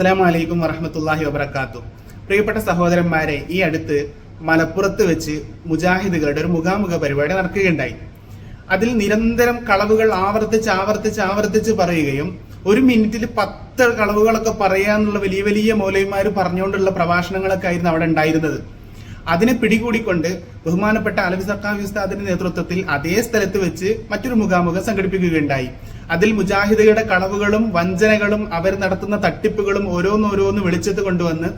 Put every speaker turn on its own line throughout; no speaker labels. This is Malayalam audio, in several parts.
അസ്സലാമു അലൈക്കും വറഹമത്തല്ലാഹി വബർക്കാത്തു പ്രിയപ്പെട്ട സഹോദരന്മാരെ ഈ അടുത്ത് മലപ്പുറത്ത് വെച്ച് മുജാഹിദുകളുടെ ഒരു മുഖാമുഖ പരിപാടി നടക്കുകയുണ്ടായി. അതിൽ നിരന്തരം കളവുകൾ ആവർത്തിച്ച് ആവർത്തിച്ച് ആവർത്തിച്ച് പറയുകയും ഒരു മിനിറ്റിൽ പത്ത് കളവുകളൊക്കെ പറയാന്നുള്ള വലിയ വലിയ മൗലവിമാർ പറഞ്ഞുകൊണ്ടുള്ള പ്രഭാഷണങ്ങളൊക്കെ ആയിരുന്നു അവിടെ ഉണ്ടായിരുന്നത്. അതിനെ പിടികൂടിക്കൊണ്ട് ബഹുമാനപ്പെട്ട അലവി സർക്കാർ ഉസ്താദിന്റെ നേതൃത്വത്തിൽ അതേ സ്ഥലത്ത് വെച്ച് മറ്റൊരു മുഖാമുഖം സംഘടിപ്പിക്കുകയുണ്ടായി. അതിൽ മുജാഹിദയുടെ കളവുകളും വഞ്ചനകളും അവർ നടത്തുന്ന തട്ടിപ്പുകളും ഓരോന്നോരോന്ന് വെളിച്ചത്ത് കൊണ്ടുവന്ന്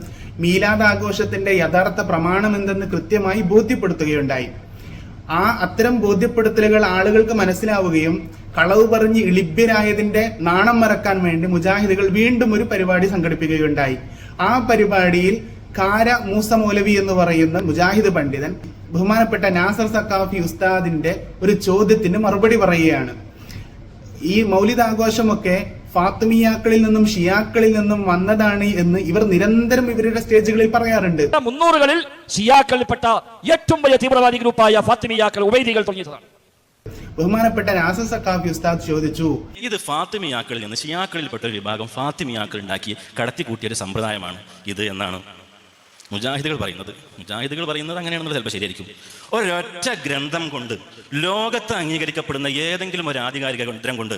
മീലാദ് ആഘോഷത്തിന്റെ യഥാർത്ഥ പ്രമാണം എന്തെന്ന് കൃത്യമായി ബോധ്യപ്പെടുത്തുകയുണ്ടായി. ആ അത്തരം ബോധ്യപ്പെടുത്തലുകൾ ആളുകൾക്ക് മനസ്സിലാവുകയും കളവ് പറഞ്ഞ് ഇളിഭ്യരായതിന്റെ നാണം മറക്കാൻ വേണ്ടി മുജാഹിദുകൾ വീണ്ടും ഒരു പരിപാടി സംഘടിപ്പിക്കുകയുണ്ടായി. ആ പരിപാടിയിൽ കാര മൂസ മൗലവി എന്ന് പറയുന്ന മുജാഹിദ് പണ്ഡിതൻ ബഹുമാനപ്പെട്ട നാസർ സക്കാഫി ഉസ്താദിന്റെ ഒരു ചോദ്യത്തിന് മറുപടി പറയുകയാണ്. ഈ മൗലിദാഘോഷമൊക്കെ ഫാത്തിമിയാക്കളിൽ നിന്നും ഷിയാക്കളിൽ നിന്നും വന്നതാണ് എന്ന് ഇവർ നിരന്തരം ഇവരുടെ സ്റ്റേജുകളിൽ പറയാറുണ്ട്.
മുന്നൂറുകളിൽ ഷിയാക്കളിൽപ്പെട്ട ഏറ്റവും വലിയ തീവ്രവാദി ഗ്രൂപ്പായ ഫാത്തിമിയാക്കൾ ഉപേദികൾ തുടങ്ങിയതാണ്.
ബഹുമാനപ്പെട്ട രാസ സക്കാഫി ഉസ്താദ് ചോദിച്ചു
ഇത് ഫാത്തിമിയാക്കളിൽ നിന്ന് ഷിയാക്കളിൽപ്പെട്ട ഒരു വിഭാഗം ഫാത്തിമിയാക്കൾ ഉണ്ടാക്കി കടത്തിക്കൂട്ടിയ ഒരു സമ്പ്രദായമാണ് ഇത് എന്നാണ്. മുജാഹിദുകൾ പറയുന്നത്. മുജാഹിദുകൾ പറയുന്നത് അങ്ങനെയാണെന്ന് ചിലപ്പോൾ ശരിയായിരിക്കും. ഒരൊറ്റ ഗ്രന്ഥം കൊണ്ട് ലോകത്ത് അംഗീകരിക്കപ്പെടുന്ന ഏതെങ്കിലും ഒരു ആധികാരിക ഗ്രന്ഥം കൊണ്ട്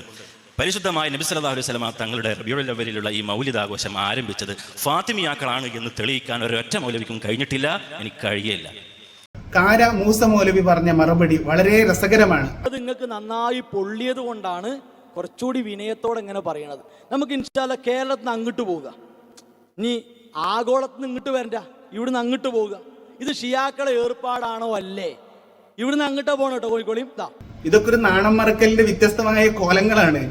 പരിശുദ്ധമായ നബി സല്ലാ അലൈഹി വസല്ലമ തങ്ങളുടെ റബിയുടെ ലെവലിലുള്ള ഈ മൗലിതാഘോഷം ആരംഭിച്ചത് ഫാത്തിമിയാക്കളാണ് എന്ന് തെളിയിക്കാൻ ഒരൊറ്റ മൗലവിക്കും കഴിഞ്ഞിട്ടില്ല. എനിക്ക് കഴിയില്ല
കാര മൂസ മൗലവി പറഞ്ഞ മറുപടി വളരെ രസകരമാണ്.
അത് നിങ്ങൾക്ക് നന്നായി പൊള്ളിയത് കൊണ്ടാണ് കുറച്ചുകൂടി വിനയത്തോടെ ഇങ്ങനെ പറയണത്. നമുക്ക് ഇൻഷാല്ല കേരളത്തിൽ നിന്ന് അങ്ങോട്ട് പോവുക. നീ ആഗോളത്തിൽ നിന്ന് ഇങ്ങോട്ട് വരണ്ട. ഇവിടുന്ന് അങ്ങോട്ട് പോവുക. ഇത് ഷിയാക്കളെ ഏർപ്പാടാണോ അല്ലേ? ഇവിടുന്ന് അങ്ങോട്ട് പോകണം കേട്ടോ കോഴിക്കോളിയും ഇതാ
ഇതൊക്കെ ഒരു നാണം മറക്കലിന്റെ വ്യത്യസ്തമായ കോലങ്ങളാണ്.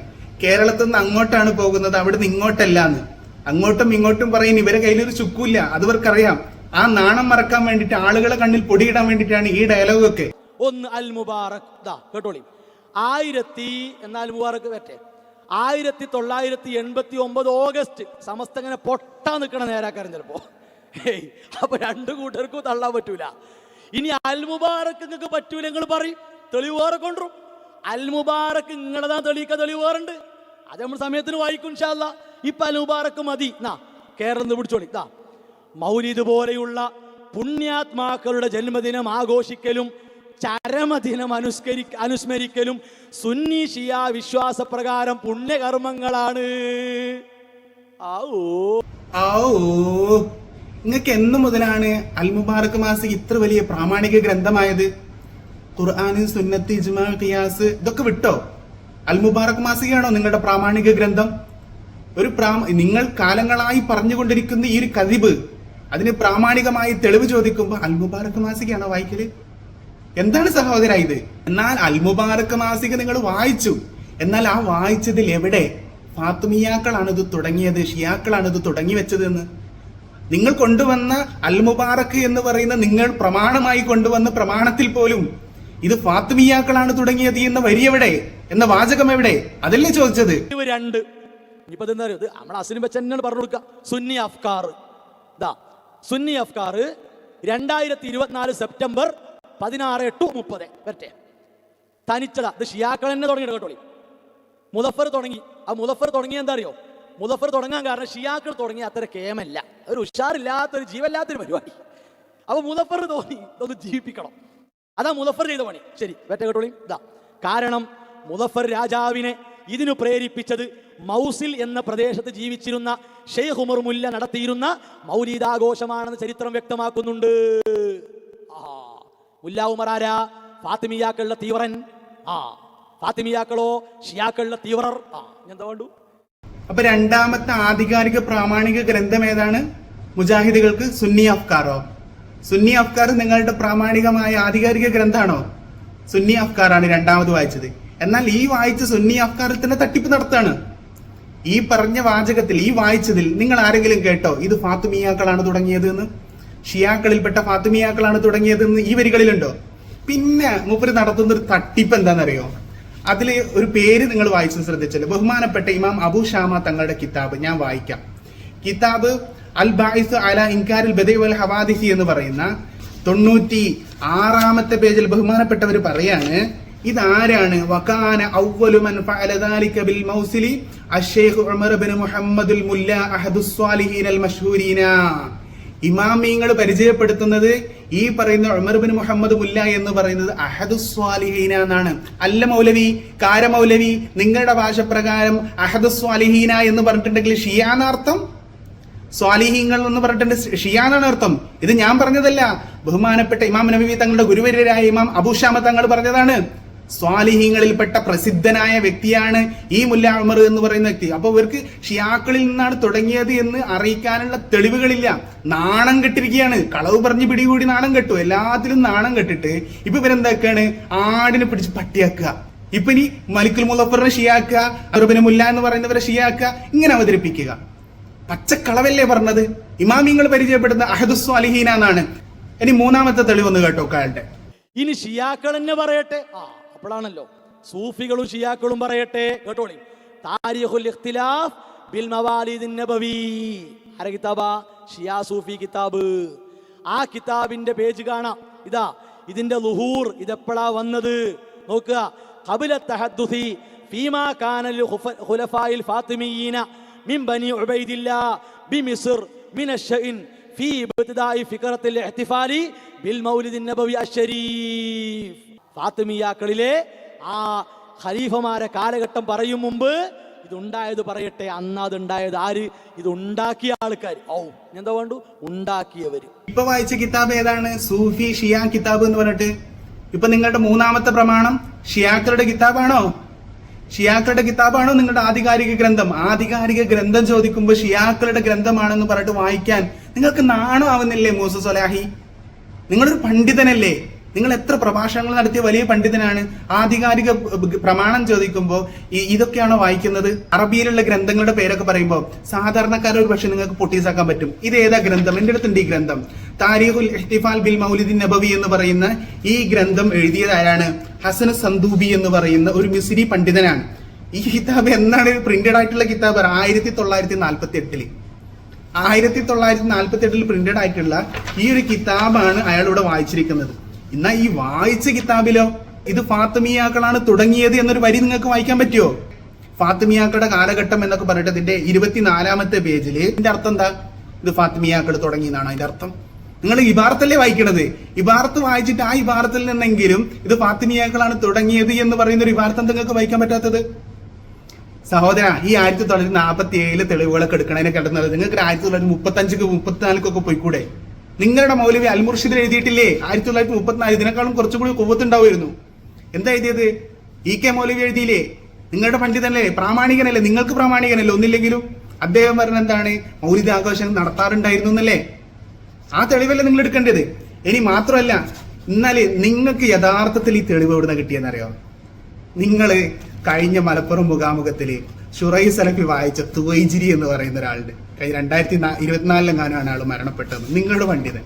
കേരളത്തിൽ നിന്ന് അങ്ങോട്ടാണ് പോകുന്നത് അവിടുന്ന് ഇങ്ങോട്ടല്ല എന്ന് അങ്ങോട്ടും ഇങ്ങോട്ടും പറയും ഇവരെ കയ്യിലൊരു ചുക്കൂല്ല. അത് ഇവർക്കറിയാം. ആ നാണം മറക്കാൻ വേണ്ടിട്ട് ആളുകളെ കണ്ണിൽ പൊടിയിടാൻ വേണ്ടിട്ടാണ് ഈ ഡയലോഗ് ഒക്കെ.
ഒന്ന് അൽ മുബാറക് ദാ കേട്ടോളി. ആയിരത്തി എന്നാൽ മുബാറക് പറ്റേ ആയിരത്തി തൊള്ളായിരത്തി എൺപത്തി ഒമ്പത് ഓഗസ്റ്റ് സമസ്തങ്ങനെ പൊട്ടാ നിൽക്കണ നേരാക്കാരൻ ചിലപ്പോ. ഹേയ് അപ്പൊ രണ്ട് കൂട്ടർക്കും തള്ളാൻ പറ്റൂല. ഇനി അൽമുബാറക്ക് നിങ്ങൾക്ക് പറ്റൂല നിങ്ങൾ പറയും. തെളിവ് വേറെ കൊണ്ടുവരും. അൽമുബാറക്ക് നിങ്ങളതാ തെളിയിക്കാൻ തെളിവ് വേറുണ്ട്. അത് നമ്മൾ സമയത്തിന് വായിക്കും ഷാല്ല ഇപ്പൊ അൽമുബാറക്ക് മതി. നാ കേരളം പിടിച്ചോളി. ദാ മൗലിദ് പോലെയുള്ള പുണ്യാത്മാക്കളുടെ ജന്മദിനം ആഘോഷിക്കലും ചരമദിനം അനുസ്കരി അനുസ്മരിക്കലും സുന്നി ഷിയ വിശ്വാസപ്രകാരം പുണ്യകർമ്മങ്ങളാണ്. ആ ഓ
ആ ഓ നിങ്ങൾക്ക് എന്നു മുതലാണ് മുബാറക് മാസിക് ഇത്ര വലിയ പ്രാമാണിക ഗ്രന്ഥമായത്? ഖുർആാന് സുന്നത്ത് ഇജ്മാ ഖിയാസ് ഇതൊക്കെ വിട്ടോ? അൽ മുബാറക് മാസികയാണോ നിങ്ങളുടെ പ്രാമാണിക ഗ്രന്ഥം? ഒരു പ്രാ നിങ്ങൾ കാലങ്ങളായി പറഞ്ഞുകൊണ്ടിരിക്കുന്ന ഈ ഒരു കതിബ് അതിന് പ്രാമാണികമായി തെളിവ് ചോദിക്കുമ്പോൾ അൽ മുബാറക് മാസികയാണോ വായിക്കൽ? എന്താണ് സഹോദര ഇത്? എന്നാൽ അൽ മുബാറക് മാസിക നിങ്ങൾ വായിച്ചു. എന്നാൽ ആ വായിച്ചതിൽ എവിടെ? ഫാത്തുമിയാക്കളാണ് ഇത് തുടങ്ങിയത് ഷിയാക്കളാണ് ഇത് തുടങ്ങി വെച്ചത് എന്ന് നിങ്ങൾ കൊണ്ടുവന്ന അൽ മുബാറക്ക് എന്ന് പറയുന്ന നിങ്ങൾ പ്രമാണമായി കൊണ്ടുവന്ന പ്രമാണത്തിൽ പോലും ഇത് ഫാത്തുമിയാക്കളാണ് തുടങ്ങിയത് എന്ന വരി എന്ന വാചകം എവിടെ? അതല്ലേ ചോദിച്ചത്.
രണ്ട്. ഇതെന്താ അറിയോ? ഇത് നമ്മളെ അസിനും വെച്ച് പറഞ്ഞു കൊടുക്കുക. സുന്നി അഫ്കാർ. ഇതാ. സുന്നി അഫ്കാർ രണ്ടായിരത്തി ഇരുപത്തിനാല് സെപ്റ്റംബർ പതിനാറ് ടു മുപ്പത്. വരട്ടെ. തനിച്ചതാ. ഇത് ഷിയാക്കൾ തന്നെ തുടങ്ങിയിട്ട് കേട്ടോളി മുദഫർ തുടങ്ങി. ആ മുദഫർ തുടങ്ങി എന്താ അറിയോ? മുദഫർ തുടങ്ങാൻ കാരണം ഷിയാക്കൾ തുടങ്ങിയ അത്ര കേമല്ല. ഒരു ഉഷാറില്ലാത്തൊരു ജീവല്ലാത്തൊരു പരിപാടി. അപ്പൊ മുദഫർ തോന്നി ഇതൊന്ന് ജീവിപ്പിക്കണം. അതാ മുദഫർ ചെയ്ത പണി. ശരി വെറ്റ കേട്ടോളി. ഇതാ കാരണം മുദഫർ രാജാവിനെ ഇതിനു പ്രേരിപ്പിച്ചത് മൗസിൽ എന്ന പ്രദേശത്ത് ജീവിച്ചിരുന്ന ഷെയ്ഖ് ഉമർ മുല്ല നടത്തിയിരുന്ന മൗലീദാഘോഷമാണെന്ന് ചരിത്രം വ്യക്തമാക്കുന്നുണ്ട്. മുല്ല ഉമർ ആരാ? ഫാത്തിമിയാക്കളുടെ തീവ്രൻ. ആ ഫാത്തിമിയാക്കളോ ഷിയാക്കളുടെ തീവ്രർ. ആ എന്താ വേണ്ടു
അപ്പൊ രണ്ടാമത്തെ ആധികാരിക പ്രാമാണിക ഗ്രന്ഥം ഏതാണ്? മുജാഹിദുകൾക്ക് സുന്നി അഫ്കാറോ. സുന്നി അഫ്കാർ നിങ്ങളുടെ പ്രാമാണികമായ ആധികാരിക ഗ്രന്ഥാണോ? സുന്നി അഫ്കാറാണ് രണ്ടാമത് വായിച്ചത്. എന്നാൽ ഈ വായിച്ച സുന്നി അഫ്കാറിൽ തന്നെ തട്ടിപ്പ് നടത്താണ്. ഈ പറഞ്ഞ വാചകത്തിൽ ഈ വായിച്ചതിൽ നിങ്ങൾ ആരെങ്കിലും കേട്ടോ? ഇത് ഫാത്തുമിയാക്കളാണ് തുടങ്ങിയത് എന്ന് ഷിയാക്കളിൽപ്പെട്ട ഫാത്തുമിയാക്കളാണ് തുടങ്ങിയത് എന്ന് ഈ വരികളിലുണ്ടോ? പിന്നെ മൂപ്പര് നടത്തുന്ന ഒരു തട്ടിപ്പ് എന്താണെന്നറിയോ? അതിൽ ഒരു പേര് നിങ്ങൾ വായിച്ചു ശ്രദ്ധിച്ചല്ലോ. ബഹുമാനപ്പെട്ട ഇമാം അബു ഷാമ തങ്ങളുടെ കിതാബ്. ഞാൻ വായിക്കാം. കിതാബ് അൽ ബായിസ് അല ഇൻകാരിൽ ബദൈവൽ ഹവാദിഹി എന്ന് പറയുന്ന തൊണ്ണൂറ്റി ആറാമത്തെ പേജിൽ ബഹുമാനപ്പെട്ടവർ പറയാണ് ഇതാരാണ്? വകാന ഔവലുമൻ മൻ ഫഅല ദാലിക ബിൽ മൗസിലി അഷ്ശൈഖ് ഉമർ ഇബ്നു മുഹമ്മദുൽ മുല്ല അഹദുസ് സ്വാലിഹീൻ അൽ ഇമാമിങ്ങൾ പരിചയപ്പെടുത്തുന്നത് ഈ പറയുന്ന ഉമർ ബിൻ മുഹമ്മദ് മുല്ല എന്ന് പറയുന്നത് അഹദുസ്വാലിഹീന എന്നാണ്. അല്ല മൗലവി കാര മൗലവി നിങ്ങളുടെ ഭാഷ പ്രകാരം അഹദുസ് സ്വാലിഹീന എന്ന് പറഞ്ഞിട്ടുണ്ടെങ്കിൽ ഷിയാനാർത്ഥം സ്വാലിഹീങ്ങൾ എന്ന് പറഞ്ഞിട്ടുണ്ട് ഷിയാനാണ് അർത്ഥം. ഇത് ഞാൻ പറഞ്ഞതല്ല. ബഹുമാനപ്പെട്ട ഇമാം നബി തങ്ങളുടെ ഗുരുവര്യരായ ഇമാം അബുഷാമ തങ്ങൾ പറഞ്ഞതാണ്. സ്വാലിഹീങ്ങളിൽപ്പെട്ട പ്രസിദ്ധനായ വ്യക്തിയാണ് ഈ മുല്ല ഉമർ എന്ന് പറയുന്ന വ്യക്തി. അപ്പൊ ഇവർക്ക് ഷിയാക്കളിൽ നിന്നാണ് തുടങ്ങിയത് എന്ന് അറിയിക്കാനുള്ള തെളിവുകളില്ല. നാണം കെട്ടിരിക്കുകയാണ്. കളവ് പറഞ്ഞ് പിടികൂടി നാണം കെട്ടു. എല്ലാത്തിലും നാണം കെട്ടിട്ട് ഇപ്പൊ ഇവരെന്താക്കാണ്? ആടിനെ പിടിച്ച് പട്ടിയാക്കുക. ഇപ്പൊ ഇനി മലിക്കുൽ മുലഫറിനെ ഷിയാക്കുക അറുബിന് മുല്ല എന്ന് പറയുന്നവരെ ഷിയാക്കുക ഇങ്ങനെ അവതരിപ്പിക്കുക. പച്ചക്കളവല്ലേ പറഞ്ഞത്? ഇമാമിങ്ങൾ പരിചയപ്പെടുന്ന അഹദുസ് അലിഹീന എന്നാണ് ഇനി മൂന്നാമത്തെ തെളിവൊന്ന് കേട്ടോ കാളുടെ
ഇനി ഷിയാക്കൾ തന്നെ പറയട്ടെ? ആ. അപ്പോഴാണല്ലോ സൂഫികളും ഷിയാക്കളും പറയട്ടെ കേട്ടോളി. താരിഖുൽ ഇഖ്തിലാഫ് ബിൽ മവാലിദിൻ നബവി. ആരെ കിതാബാ? ഷിയാ സൂഫി കിതാബ്. ആ കിതാബിന്റെ പേജ് കാണാം. ഇതാ ഇതിന്റെ ലുഹൂർ ഇതെപ്പോഴാ വന്നത്? നോക്കുക. ഖബില തഹദ്ദുസി ഫീമാ കാനൽ ഖുലഫായിൽ ഫാത്തിമീന മിൻ ബനി ഉബൈദില്ലാ ബി മിസ്ർ മിൻ അശ്ശഇൻ ഫീ ഇബ്തിദാഇ ഫിക്റത്തിൽ ഇഹ്തിഫാലി ബിൽ മൗലിദിൻ നബവി അശ്ശരീഫ്. ഫാത്തിമിയാക്കളിലെ ആ ഖലീഫമാരെ കാലഘട്ടം പറയും മുമ്പ് ഇതുണ്ടായത് പറയട്ടെ അന്ന് അതുണ്ടായത് ആര്? ഇത് ഉണ്ടാക്കിയ ആൾക്കാർ ഓ എന്താ വേണ്ടു? ഉണ്ടാക്കിയവര്.
ഇപ്പൊ വായിച്ച കിതാബ് ഏതാണ്? സൂഫി ഷിയാ കിതാബ് എന്ന് പറഞ്ഞിട്ട്. ഇപ്പൊ നിങ്ങളുടെ മൂന്നാമത്തെ പ്രമാണം ഷിയാക്കളുടെ കിതാബാണോ? ഷിയാക്കളുടെ കിതാബാണോ നിങ്ങളുടെ ആധികാരിക ഗ്രന്ഥം? ആധികാരിക ഗ്രന്ഥം ചോദിക്കുമ്പോൾ ഷിയാക്കളുടെ ഗ്രന്ഥമാണെന്ന് പറഞ്ഞിട്ട് വായിക്കാൻ നിങ്ങൾക്ക് നാണം ആവുന്നില്ലേ മൂസ സൊലാഹി? നിങ്ങളൊരു പണ്ഡിതനല്ലേ. നിങ്ങൾ എത്ര പ്രഭാഷണങ്ങൾ നടത്തിയ വലിയ പണ്ഡിതനാണ്? ആധികാരിക പ്രമാണം ചോദിക്കുമ്പോൾ ഇതൊക്കെയാണോ വായിക്കുന്നത്? അറബിയിലുള്ള ഗ്രന്ഥങ്ങളുടെ പേരൊക്കെ പറയുമ്പോൾ സാധാരണക്കാരെ ഒരു പക്ഷെ നിങ്ങൾക്ക് പൊട്ടീസാക്കാൻ പറ്റും. ഇത് ഏതാ ഗ്രന്ഥം? എന്റെ അടുത്തുണ്ട് ഈ ഗ്രന്ഥം. താരിഖുൽ ഇഹ്തിഫാൽ ബിൽ മൗലിദിൻ നബവി എന്ന് പറയുന്ന ഈ ഗ്രന്ഥം എഴുതിയത് ആരാണ്? ഹസന സന്ദൂബി എന്ന് പറയുന്ന ഒരു മിസ്രി പണ്ഡിതനാണ്. ഈ കിതാബ് എന്നാണ് പ്രിന്റഡ് ആയിട്ടുള്ള കിതാബ്? ആയിരത്തി തൊള്ളായിരത്തി നാൽപ്പത്തി എട്ടിൽ ആയിരത്തി തൊള്ളായിരത്തി നാൽപ്പത്തി എട്ടിൽ പ്രിന്റഡ് ആയിട്ടുള്ള ഈ ഒരു കിതാബാണ് അയാൾ ഇവിടെ വായിച്ചിരിക്കുന്നത്. എന്നാ ഈ വായിച്ച കിതാബിലോ ഇത് ഫാത്തിമിയാക്കളാണ് തുടങ്ങിയത് എന്നൊരു വരി നിങ്ങൾക്ക് വായിക്കാൻ പറ്റുമോ ഫാത്തിമിയാക്കളുടെ കാലഘട്ടം എന്നൊക്കെ പറഞ്ഞിട്ട് ഇതിന്റെ ഇരുപത്തിനാലാമത്തെ പേജിൽ ഇതിന്റെ അർത്ഥം എന്താ? ഇത് ഫാത്തിമിയാക്കൾ തുടങ്ങിയതാണ് അതിന്റെ അർത്ഥം. നിങ്ങൾ ഇബാറത്തല്ലേ വായിക്കണത്? ഇബാറത്ത് വായിച്ചിട്ട് ആ ഇബാറത്തിൽ നിന്നെങ്കിലും ഇത് ഫാത്തിമിയാക്കളാണ് തുടങ്ങിയത് എന്ന് പറയുന്ന ഒരു ഇബാറത്ത് നിങ്ങൾക്ക് വായിക്കാൻ പറ്റാത്തത്? സഹോദര ഈ ആയിരത്തി തൊള്ളായിരത്തി നാൽപ്പത്തി ഏഴിലെ തെളിവുകളൊക്കെ എടുക്കണതിനെ കിടന്നത് നിങ്ങൾക്ക് ആയിരത്തി തൊള്ളായിരത്തി മുപ്പത്തഞ്ചിക്ക് മുപ്പത്തിനാലിക്കൊക്കെ പോയിക്കൂടെ? നിങ്ങളുടെ മൗലവി അൽമുർഷിദിൽ എഴുതിയിട്ടില്ലേ? ആയിരത്തി തൊള്ളായിരത്തി മുപ്പത്തിനാല് ഇതിനേക്കാളും കുറച്ചും കൂടി കുവത്തുണ്ടാവുമായിരുന്നു എന്താ എഴുതിയത്? ഇ കെ മൗലവി എഴുതിയില്ലേ? നിങ്ങളുടെ പണ്ഡിതനല്ലേ? പ്രാമാണികനല്ലേ? നിങ്ങൾക്ക് പ്രാമാണികനല്ലേ? ഒന്നില്ലെങ്കിലും അദ്ദേഹം പറഞ്ഞ എന്താണ്? മൗലിക ആഘോഷം നടത്താറുണ്ടായിരുന്നു എന്നല്ലേ? ആ തെളിവല്ലേ നിങ്ങൾ എടുക്കേണ്ടത്? ഇനി മാത്രമല്ല എന്നാൽ നിങ്ങൾക്ക് യഥാർത്ഥത്തിൽ ഈ തെളിവ് എവിടെ നിന്ന് കിട്ടിയെന്നറിയോ? നിങ്ങൾ കഴിഞ്ഞ മലപ്പുറം മുഖാമുഖത്തിൽ ഷുറൈ സലഫി വായിച്ച തുവൈജിരി എന്ന് പറയുന്ന ഒരാളുടെ കഴിഞ്ഞ രണ്ടായിരത്തി ഇരുപത്തിനാലിലെങ്ങാനാണ് ആൾ മരണപ്പെട്ടത്. നിങ്ങളുടെ പണ്ഡിതൻ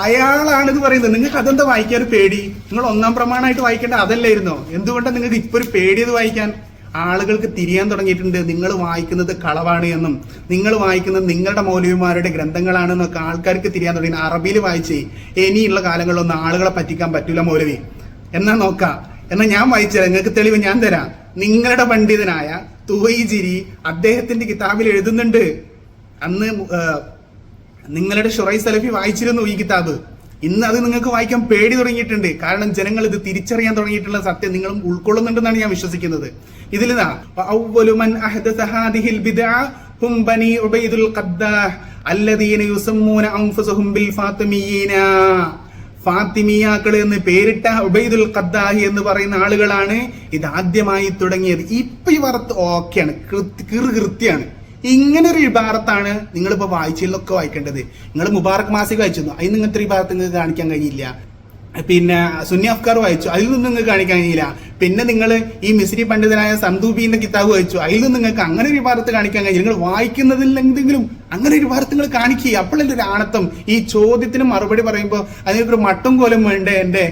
അയാളാണ് ഇത് പറയുന്നത്. നിങ്ങൾക്ക് അതെന്താ വായിക്കാൻ പേടി? നിങ്ങൾ ഒന്നാം പ്രമാണമായിട്ട് വായിക്കേണ്ട അതല്ലായിരുന്നോ? എന്തുകൊണ്ടാണ് നിങ്ങൾക്ക് ഇപ്പൊ ഒരു പേടിയത് വായിക്കാൻ? ആളുകൾക്ക് തിരിയാൻ തുടങ്ങിയിട്ടുണ്ട്. നിങ്ങൾ വായിക്കുന്നത് കളവാണ് എന്നും നിങ്ങൾ വായിക്കുന്നത് നിങ്ങളുടെ മൗലവിമാരുടെ ഗ്രന്ഥങ്ങളാണെന്നൊക്കെ ആൾക്കാർക്ക് തിരിയാൻ തുടങ്ങി അറബിയിൽ വായിച്ചേ ഇനിയുള്ള കാലങ്ങളിലൊന്നും ആളുകളെ പറ്റിക്കാൻ പറ്റൂല മൗലവി. എന്നാ നോക്കാം. എന്നാ ഞാൻ വായിച്ചു നിങ്ങൾക്ക് തെളിവ് ഞാൻ തരാം. നിങ്ങളുടെ പണ്ഡിതനായ തുവൈജിരി അദ്ദേഹത്തിന്റെ കിതാബിൽ എഴുതുന്നുണ്ട്. അന്ന് നിങ്ങളുടെ ഷുറൈ സലഫി വായിച്ചിരുന്നു ഈ കിതാബ്. ഇന്ന് അത് നിങ്ങൾക്ക് വായിക്കാൻ പേടി തുടങ്ങിയിട്ടുണ്ട്. കാരണം ജനങ്ങൾ ഇത് തിരിച്ചറിയാൻ തുടങ്ങിയിട്ടുള്ള സത്യം നിങ്ങളും ഉൾക്കൊള്ളുന്നുണ്ടെന്നാണ് ഞാൻ വിശ്വസിക്കുന്നത്. ഇതിൽ ഫാത്തിമിയാക്കൾ എന്ന് പേരിട്ട ഉബൈദുൽ ഖദ്ദാഹി എന്ന് പറയുന്ന ആളുകളാണ് ഇത് ആദ്യമായി തുടങ്ങിയത്. ഇപ്പൊ ഈ വാർത്ത ഓക്കെയാണ് കൃത്യാണ്. ഇങ്ങനെ ഒരു ഇബാറത്താണ് നിങ്ങളിപ്പോ വായിച്ചതിലൊക്കെ വായിക്കേണ്ടത്. നിങ്ങൾ മുബാറക് മാസിക വായിച്ചിരുന്നു? ഇങ്ങനത്തെ ഒരു ഇബാറത്ത് നിങ്ങൾക്ക് കാണിക്കാൻ കഴിയില്ല. പിന്നെ സുന്നി അഫ്കാർ വായിച്ചു. അതിൽ നിന്ന് നിങ്ങൾക്ക് കാണിക്കാൻ കഴിയില്ല. പിന്നെ നിങ്ങൾ ഈ മിസ്രി പണ്ഡിതനായ സന്തൂപിന്റെ കിതാബ് വായിച്ചു. അതിൽ നിന്ന് നിങ്ങൾക്ക് അങ്ങനെ ഒരു ഭാരത്ത് കാണിക്കാൻ കഴിയും നിങ്ങൾ വായിക്കുന്നതിൽ എന്തെങ്കിലും അങ്ങനെ ഒരു ഭാരത്ത് നിങ്ങൾ കാണിക്കുക. അപ്പോഴല്ലേ ഒരു ആണത്തം ഈ ചോദ്യത്തിന് മറുപടി പറയുമ്പോൾ അതിനൊരു മട്ടും കോലം വേണ്ട എന്റെ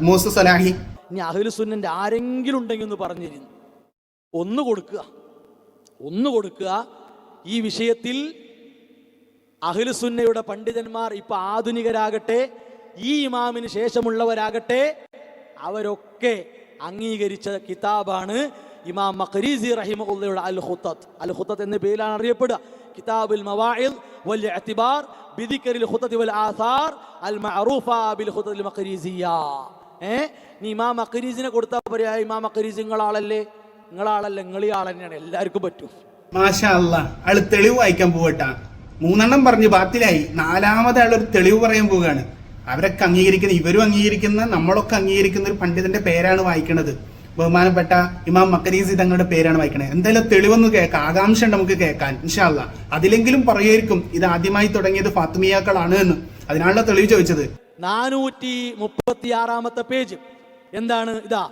മൂസ സലാഹി?
ഇനി അഹ്ലു സുന്നന്റെ ആരെങ്കിലും ഉണ്ടെങ്കിൽ ഒന്ന് പറഞ്ഞിരുന്നു ഒന്ന് കൊടുക്കുക. ഒന്ന് കൊടുക്കുക. ഈ വിഷയത്തിൽ അഹ്ലുസുന്നയുടെ പണ്ഡിതന്മാർ ഇപ്പൊ ആധുനികരാകട്ടെ ഈ ഇമാമിന് ശേഷമുള്ളവരാകട്ടെ അവരൊക്കെ അംഗീകരിച്ച കിതാബാണ് ഇമാം മഖരീസി റഹിമഹുല്ലയുടെ അൽ ഹുത്തത്ത് അൽ ഹുത്തത്ത് എന്ന പേരിലാണ് അറിയപ്പെടുക. കിതാബുൽ മവാഇൽ വലിയ അതിബാർ ബിദിക്കരിൽ ഖുത്തത്തി വൽ ആസാർ അൽ മഅറൂഫ ബിൽ ഖുത്തത്തിൽ മഖരീസിയ ഏ? നീ ഇമാം മഖരീസിനെ കൊടുത്താൽ പറയാ ഇമാം മഖരീസി നിങ്ങളാളല്ലേ? നിങ്ങളാളല്ലേ നിങ്ങളീ ആൾ തന്നെയാണ്. എല്ലാവർക്കും പറ്റും.
മാഷാ അല്ല ആൾ തെളിവ് വായിക്കാൻ പോവട്ടാ മൂന്നെണ്ണം പറഞ്ഞ് ബാത്തിലായി. നാലാമത് ആൾ ഒരു തെളിവ് പറയാൻ പോവുകയാണ്. അവരൊക്കെ അംഗീകരിക്കുന്ന ഇവരും അംഗീകരിക്കുന്ന നമ്മളൊക്കെ അംഗീകരിക്കുന്ന ഒരു പണ്ഡിതന്റെ പേരാണ് വായിക്കണത്. ബഹുമാനപ്പെട്ട ഇമാം മക്കരീസി തങ്ങളുടെ പേരാണ് വായിക്കണത്. എന്തായാലും തെളിവെന്ന് കേൾക്കാം ആകാംക്ഷ നമുക്ക് കേൾക്കാൻ ഇൻഷാല്ല അതിലെങ്കിലും പറയുമായിരിക്കും ഇത് ആദ്യമായി തുടങ്ങിയത് ഫാത്തിമിയാക്കളാണ് എന്ന്. അതിനാണല്ലോ തെളിവ് ചോദിച്ചത്.
നാനൂറ്റി മുപ്പത്തി ആറാമത്തെ പേജ്. എന്താണ് ഇതാ?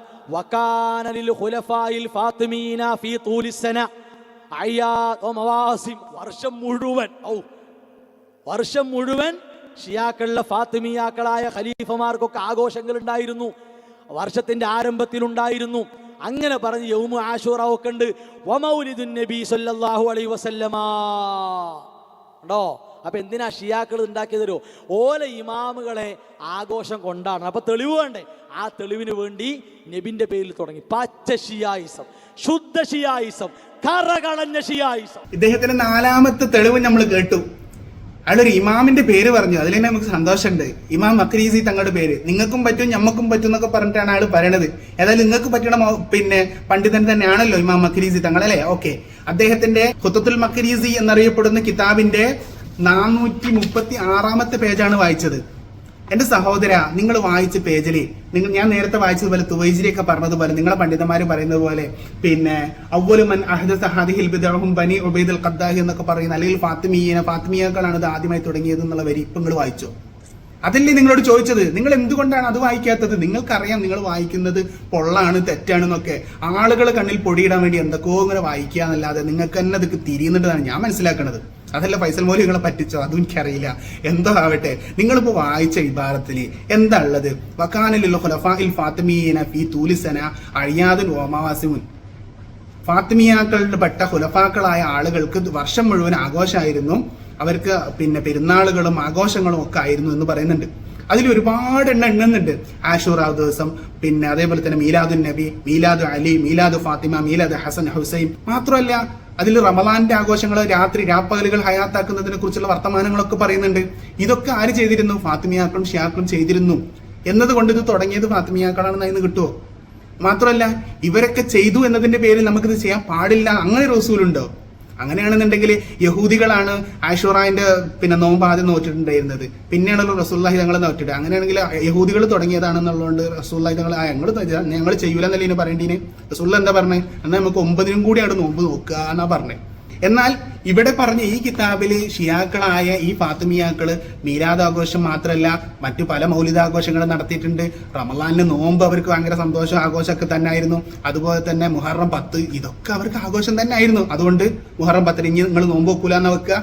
ഫീ വർഷം മുഴുവൻ ഔ വർഷം മുഴുവൻ ഷിയാക്കളിലെ ഫാത്തിമിയാക്കളായ ഖലീഫമാർക്കൊക്കെ ആഘോഷങ്ങൾ ഉണ്ടായിരുന്നു വർഷത്തിന്റെ ആരംഭത്തിൽ ഉണ്ടായിരുന്നു അങ്ങനെ പറഞ്ഞ് യൗമു ആഷൂറ ഒക്കെ ഉണ്ട്. വമൗലിദുൻ നബി സല്ലല്ലാഹു അലൈഹി വസല്ലമ. ഉണ്ടോ? അപ്പൊ എന്തിനാ ഷിയാക്കൾ ഉണ്ടാക്കിയതരോ ഓല ഇമാമുകളെ ആഘോഷം കൊണ്ടാണ്. അപ്പൊ തെളിവ് വേണ്ടേ? ആ തെളിവിന് വേണ്ടി നബിന്റെ പേരിൽ തുടങ്ങി. പച്ച ഷിയായിസം ശുദ്ധ ഷിയായിസം കറകളഞ്ഞ ഷിയായിസം.
ഇദ്ദേഹത്തിന്റെ നാലാമത്തെ തെളിവ് നമ്മൾ കേട്ടു. അയാളൊരു ഇമാമിന്റെ പേര് പറഞ്ഞു. അതിൽ തന്നെ നമുക്ക് സന്തോഷമുണ്ട്. ഇമാം മക്രീസി തങ്ങളുടെ പേര്. നിങ്ങൾക്കും പറ്റും ഞമ്മക്കും പറ്റും എന്നൊക്കെ പറഞ്ഞിട്ടാണ് ആൾ പറയണത്. ഏതായാലും നിങ്ങൾക്ക് പറ്റണ പിന്നെ പണ്ഡിതൻ തന്നെയാണല്ലോ ഇമാം മക്രീസി തങ്ങൾ അല്ലേ ഓക്കെ. അദ്ദേഹത്തിന്റെ ഹുത്തത്തുൽ മക്രീസി എന്നറിയപ്പെടുന്ന കിതാബിന്റെ നാനൂറ്റി മുപ്പത്തി ആറാമത്തെ പേജാണ് വായിച്ചത്. എന്റെ സഹോദര നിങ്ങൾ വായിച്ച പേജിൽ നിങ്ങൾ ഞാൻ നേരത്തെ വായിച്ചതുപോലെ തുവൈജിരിയൊക്കെ പറഞ്ഞതുപോലെ നിങ്ങളെ പണ്ഡിതന്മാർ പറയുന്നത് പോലെ പിന്നെ അവലുമൻ അഹദ സഹാദിഹിൽ ബനി ഉബൈദുൽ ഖദ്ദാഹി എന്നൊക്കെ പറയുന്ന അല്ലെങ്കിൽ ഫാത്തിമീന ഫാത്തിമിയക്കളാണ് ഇത് ആദ്യമായി തുടങ്ങിയത് എന്നുള്ള വരി ഇപ്പൊ നിങ്ങൾ വായിച്ചോ? അതല്ലേ നിങ്ങളോട് ചോദിച്ചത്? നിങ്ങൾ എന്തുകൊണ്ടാണ് അത് വായിക്കാത്തത്? നിങ്ങൾക്കറിയാം നിങ്ങൾ വായിക്കുന്നത് പൊള്ളാണ് തെറ്റാണെന്നൊക്കെ ആളുകൾ കണ്ണിൽ പൊടിയിടാൻ വേണ്ടി എന്തൊക്കെയോ ഇങ്ങനെ വായിക്കുക എന്നല്ലാതെ നിങ്ങൾക്ക് തന്നെ അതൊക്കെ തിരിയുന്നുണ്ടെന്നാണ് ഞാൻ മനസ്സിലാക്കുന്നത് അതല്ല ഫൈസൽ മോലി നിങ്ങളെ പറ്റിച്ചോ? അതും എനിക്കറിയില്ല എന്തോ ആവട്ടെ നിങ്ങളിപ്പോ വായിച്ച വിഭാഗത്തിൽ എന്താ ഉള്ളത് വക്കാനിലുള്ള ഖുലഫാഇൽ ഫാത്തിമീന തൂലിസന ഓമാവാസിമുൻ ഫാത്തിമിയാക്കളുടെ പെട്ട ഹുലഫാക്കളായ ആളുകൾക്ക് വർഷം മുഴുവൻ ആഘോഷമായിരുന്നു അവർക്ക് പിന്നെ പെരുന്നാളുകളും ആഘോഷങ്ങളും ഒക്കെ ആയിരുന്നു എന്ന് പറയുന്നുണ്ട്. അതിൽ ഒരുപാട് എണ്ണം എണ്ണുന്നുണ്ട്. ആഷൂറ ദിവസം പിന്നെ അതേപോലെ തന്നെ മീലാദുൻ നബി മീലാദു അലി മീലാദു ഫാത്തിമ മീലാദ് ഹസൻ ഹുസൈൻ. മാത്രമല്ല അതിൽ റമലാന്റെ ആഘോഷങ്ങൾ രാത്രി രാപ്പകലുകൾ ഹയാത്താക്കുന്നതിനെ കുറിച്ചുള്ള വർത്തമാനങ്ങളൊക്കെ പറയുന്നുണ്ട്. ഇതൊക്കെ ആര് ചെയ്തിരുന്നു? ഫാത്തിമിയാക്കളും ഷിയാക്കളും ചെയ്തിരുന്നു. എന്നതുകൊണ്ട് ഇത് തുടങ്ങിയത് ഫാത്തിമിയാക്കളാണെന്ന് അതിന് കിട്ടുമോ മാത്രമല്ല ഇവരൊക്കെ ചെയ്തു എന്നതിന്റെ പേരിൽ നമുക്കിത് ചെയ്യാൻ പാടില്ല. അങ്ങനെ റസൂലുണ്ടോ? അങ്ങനെയാണെന്നുണ്ടെങ്കിൽ യഹൂദികളാണ് ആഷുറാന്റെ പിന്നെ നോമ്പ് ആദ്യം നോറ്റിട്ടുണ്ടായിരുന്നത്. പിന്നെയാണല്ലോ റസൂല്ലാഹി തങ്ങൾ നോറ്റിട്ട്. അങ്ങനെയാണെങ്കിൽ യഹൂദികൾ തുടങ്ങിയതാണെന്നുള്ളതുകൊണ്ട് റസൂല്ലാഹി തങ്ങൾ ഞങ്ങൾ ഞങ്ങൾ ചെയ്യൂലെന്നല്ലേ ഇനി പറയേണ്ടീന്? റസൂല്ല എന്താ പറഞ്ഞത് എന്നാൽ നമുക്ക് ഒമ്പതിനും കൂടിയാണ് നോമ്പ് നോക്കുക എന്നാ പറഞ്ഞത് എന്നാൽ ഇവിടെ പറഞ്ഞ ഈ കിതാബിൽ ഷിയാക്കളായ ഈ ഫാത്തിമിയാക്കൾ മീരാദാഘോഷം മാത്രമല്ല മറ്റു പല മൗലികാഘോഷങ്ങളും നടത്തിയിട്ടുണ്ട്. റമലാനിന് നോമ്പ് അവർക്ക് ഭയങ്കര സന്തോഷം ആഘോഷമൊക്കെ തന്നെ ആയിരുന്നു അതുപോലെ തന്നെ മുഹറം പത്ത് ഇതൊക്കെ അവർക്ക് ആഘോഷം തന്നെ ആയിരുന്നു അതുകൊണ്ട് മുഹറം പത്തിന് ഇനി നിങ്ങൾ നോമ്പ് വെക്കൂല എന്ന് വെക്കുക?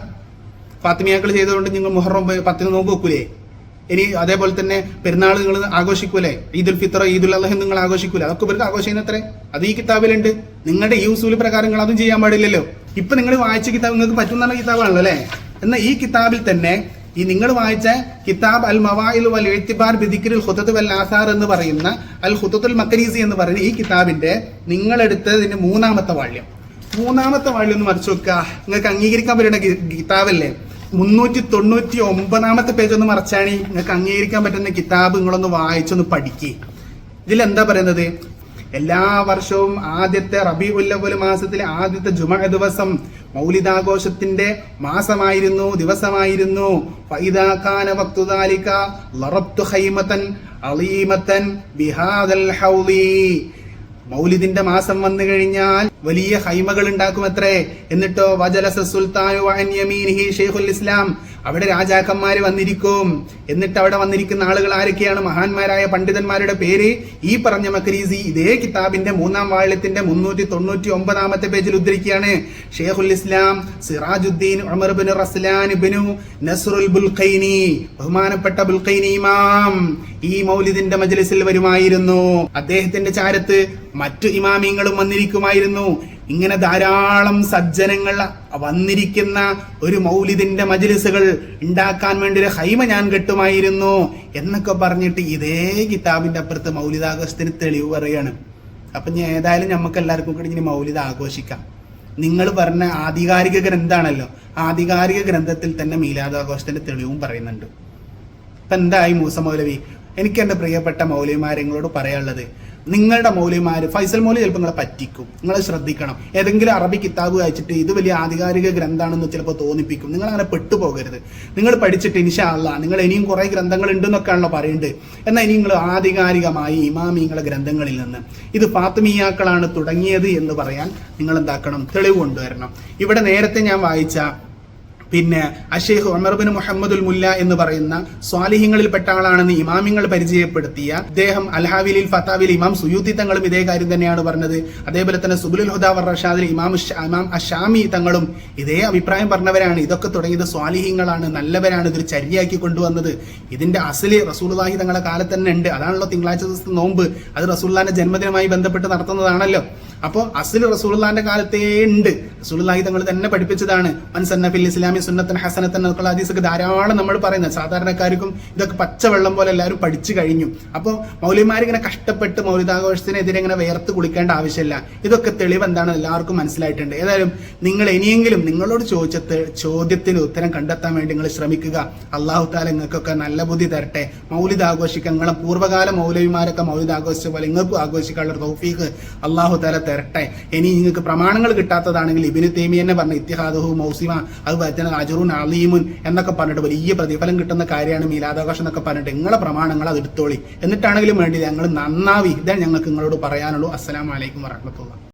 ഫാത്തിമിയാക്കൾ ചെയ്തുകൊണ്ട് നിങ്ങൾ മുഹറം പത്തിന് നോമ്പ് വെക്കൂലേ? ഇനി അതേപോലെ തന്നെ പെരുന്നാൾ നിങ്ങൾ ആഘോഷിക്കൂലേ? ഈദുൽ ഫിത്ര ഈദുൽ അള്ളഹ് നിങ്ങൾ ആഘോഷിക്കൂലേ? അതൊക്കെ ഇവർക്ക് ആഘോഷിക്കുന്ന അത്രേ അത് ഈ കിതാബിലുണ്ട്. നിങ്ങളുടെ ഈ ഉസൂൽ പ്രകാരം നിങ്ങൾ അതും ചെയ്യാൻ പാടില്ലല്ലോ. ഇപ്പൊ നിങ്ങൾ വായിച്ച കിതാബ് നിങ്ങൾക്ക് പറ്റുന്ന കിതാബാണല്ലോ അല്ലേ? എന്നാൽ ഈ കിതാബിൽ തന്നെ ഈ നിങ്ങൾ വായിച്ച കിതാബ് അൽ മവായിൽ വൽ എഴുത്തിബാർ ബിദിക്കിൽ ഹുത്തത്ത് വൽ ആസാർ എന്ന് പറയുന്ന അൽ ഹുത്തത്തുൽ മക്കരീസി എന്ന് പറയുന്ന ഈ കിതാബിന്റെ നിങ്ങളെടുത്തതിന്റെ മൂന്നാമത്തെ വാള്യം. മൂന്നാമത്തെ വാള്യം ഒന്ന് മറിച്ചു വെക്കുക നിങ്ങൾക്ക് അംഗീകരിക്കാൻ പറ്റുന്ന കിതാബല്ലേ? മുന്നൂറ്റി തൊണ്ണൂറ്റി ഒമ്പതാമത്തെ പേജ് ഒന്ന് മറച്ചാണി. നിങ്ങൾക്ക് അംഗീകരിക്കാൻ പറ്റുന്ന കിതാബ് നിങ്ങളൊന്ന് വായിച്ചൊന്ന് പഠിക്കുക ഇതിലെന്താ പറയുന്നത്? എല്ലാ വർഷവും ആദ്യത്തെ റബി ഉല്ലവൽ മാസത്തിലെ ആദ്യത്തെ ജുമ ദിവസം മൗലിദാഘോഷത്തിന്റെ മാസമായിരുന്നു ദിവസമായിരുന്നു. ഫൈദാ മൗലിദിന്റെ മാസം വന്നു കഴിഞ്ഞാൽ വലിയ ഹൈമകൾ ഉണ്ടാക്കുമത്രേ. എന്നിട്ടോ വജലസ സുൽത്താനു ഷെയ്ഖുൽ ഇസ്ലാം. അവിടെ രാജാക്കന്മാർ വന്നിരിക്കും. എന്നിട്ട് അവിടെ വന്നിരിക്കുന്ന ആളുകൾ ആരൊക്കെയാണ്? മഹാന്മാരായ പണ്ഡിതന്മാരുടെ പേര് ഈ പറഞ്ഞ മക്രീസി ഇതേ കിതാബിന്റെ മൂന്നാം വാഴത്തിന്റെ മുന്നൂറ്റി തൊണ്ണൂറ്റി ഒമ്പതാമത്തെ പേജിൽ ഉദ്ധരിക്കുകയാണ്. ഷെയ്ഖുൽ ഇസ്ലാം സിറാജുദ്ദീൻ ഉമർ ബിൻ റസ്ലാൻ ബിനു നസ്റുൽ ബുൽഖൈനി ബഹുമാനപ്പെട്ട ബുൽഖൈനി ഇമാം. ഈ മൗലിദിന്റെ മജ്ലിസിൽ വരുമായിരുന്നു. അദ്ദേഹത്തിന്റെ ചാരത്ത് മറ്റു ഇമാമിങ്ങളും വന്നിരിക്കുമായിരുന്നു. ഇങ്ങനെ ധാരാളം സജ്ജനങ്ങൾ വന്നിരിക്കുന്ന ഒരു മൗലിദിന്റെ മജിലിസുകൾ ഉണ്ടാക്കാൻ വേണ്ടി ഒരു ഹൈമ ഞാൻ കെട്ടുമായിരുന്നു എന്നൊക്കെ പറഞ്ഞിട്ട് ഇതേ കിതാബിന്റെ അപ്പുറത്ത് മൗലിദാഘോഷത്തിന് തെളിവ് പറയാണ്. അപ്പം ഞാൻ ഏതായാലും നമുക്ക് എല്ലാവർക്കും കൂടി ഇനി മൗലിദ് ആഘോഷിക്കാം. നിങ്ങൾ പറഞ്ഞ ആധികാരിക ഗ്രന്ഥാണല്ലോ ആധികാരിക ഗ്രന്ഥത്തിൽ തന്നെ മീലാദാഘോഷത്തിന്റെ തെളിവും പറയുന്നുണ്ട്. ഇപ്പൊ എന്തായി മൂസ മൗലവി എനിക്ക് എന്റെ പ്രിയപ്പെട്ട മൗലവിമാരെ പറയാനുള്ളത് നിങ്ങളുടെ മൗലിമാർ ഫൈസൽ മൗലി ചിലപ്പോൾ നിങ്ങളെ പറ്റിക്കും. നിങ്ങൾ ശ്രദ്ധിക്കണം. ഏതെങ്കിലും അറബി കിതാബ് വായിച്ചിട്ട് ഇത് വലിയ ആധികാരിക ഗ്രന്ഥാണെന്ന് ചിലപ്പോൾ തോന്നിപ്പിക്കും. നിങ്ങൾ അങ്ങനെ പെട്ടുപോകരുത്. നിങ്ങൾ പഠിച്ചിട്ട് ഇൻഷാ അല്ല നിങ്ങൾ ഇനിയും കുറേ ഗ്രന്ഥങ്ങൾ ഉണ്ടെന്നൊക്കെയാണല്ലോ പറയുന്നത് എന്നാൽ ഇനി നിങ്ങൾ ആധികാരികമായി ഇമാമിങ്ങളെ ഗ്രന്ഥങ്ങളിൽ നിന്ന്. ഇത് ഫാത്മിയാക്കളാണ് തുടങ്ങിയത് എന്ന് പറയാൻ നിങ്ങൾ എന്താക്കണം തെളിവ് കൊണ്ടുവരണം. ഇവിടെ നേരത്തെ ഞാൻ വായിച്ച പിന്നെ അഷേഖ് ഒമർബിൻ മുഹമ്മദുൽ മുല്ല എന്ന് പറയുന്ന സ്വാലിഹിങ്ങളിൽപ്പെട്ട ആളാണെന്ന് ഇമാമിങ്ങൾ പരിചയപ്പെടുത്തിയ അദ്ദേഹം അൽഹാവിലിൽ ഫത്താവിൽ ഇമാം സുയൂത്തി തങ്ങളും ഇതേ കാര്യം തന്നെയാണ് പറഞ്ഞത്. അതേപോലെ തന്നെ സുബുലുൽ ഹുദ വർ റഷാദിൽ ഇമാം ഇമാം അഷാമി തങ്ങളും ഇതേ അഭിപ്രായം പറഞ്ഞവരാണ്. ഇതൊക്കെ തുടങ്ങിയത് സ്വാലിഹിങ്ങളാണ് നല്ലവരാണ്. ഇതൊരു ചര്യാക്കി കൊണ്ടുവന്നത്. ഇതിന്റെ അസൽ റസൂൽവാഹി തങ്ങളുടെ കാലത്ത് തന്നെ ഉണ്ട്. അതാണല്ലോ തിങ്കളാഴ്ച ദിവസത്തെ നോമ്പ്. അത് റസൂല്ലാന്റെ ജന്മദിനമായി ബന്ധപ്പെട്ട് നടത്തുന്നതാണല്ലോ. അപ്പോൾ അസിൽ റസൂലുള്ളാന്റെ കാലത്തേ ഉണ്ട്. റസൂലുള്ളാഹി തങ്ങൾ തന്നെ പഠിപ്പിച്ചതാണ്. മൻസന്നഫിൽ ഇസ്ലാമി സുന്നത്തൻ ഹസനത്തൻ എന്നൊക്കെയുള്ള ഹദീസൊക്കെ ധാരാളം നമ്മൾ പറയുന്നത്. സാധാരണക്കാർക്കും ഇതൊക്കെ പച്ചവെള്ളം പോലെ എല്ലാവരും പഠിച്ചു കഴിഞ്ഞു. അപ്പോൾ മൗലിമാരിങ്ങനെ കഷ്ടപ്പെട്ട് മൗലിതാഘോഷത്തിനെതിരെ ഇങ്ങനെ വേർത്ത് കുളിക്കേണ്ട ആവശ്യമില്ല. ഇതൊക്കെ തെളിവ് എന്താണെന്ന് എല്ലാവർക്കും മനസ്സിലായിട്ടുണ്ട്. ഏതായാലും നിങ്ങൾ ഇനിയെങ്കിലും നിങ്ങളോട് ചോദിച്ച ചോദ്യത്തിന് ഉത്തരം കണ്ടെത്താൻ വേണ്ടി നിങ്ങൾ ശ്രമിക്കുക. അള്ളാഹു താല നിങ്ങൾക്കൊക്കെ നല്ല ബുദ്ധി തരട്ടെ. മൗലിദ് നിങ്ങളെ പൂർവകാല മൗലവിമാരൊക്കെ മൗലിദ് പോലെ നിങ്ങൾക്കും ആഘോഷിക്കാനുള്ള തൗഫീഖ് അള്ളാഹു താല തരട്ടെ. ഇനി നിങ്ങൾക്ക് പ്രമാണങ്ങൾ കിട്ടാത്തതാണെങ്കിൽ ഇബിന് തേമി തന്നെ പറഞ്ഞ ഇത്തിഹാദുഹു മൗസിമ അതുപോലെ തന്നെ അജുറുൻ അലീമുൻ എന്നൊക്കെ പറഞ്ഞിട്ട് വലിയ പ്രതിഫലം കിട്ടുന്ന കാര്യമാണ് മീലാദാഘോഷം എന്നൊക്കെ പറഞ്ഞിട്ട് നിങ്ങളെ പ്രമാണങ്ങൾ അത് എടുത്തോളി. എന്നിട്ടാണെങ്കിലും വേണ്ടി ഞങ്ങൾ നന്നാവി. ഇതാണ് ഞങ്ങൾക്ക് നിങ്ങളോട് പറയാനുള്ളൂ. അസ്സലാമലൈക്കും വറഹമത്തുള്ള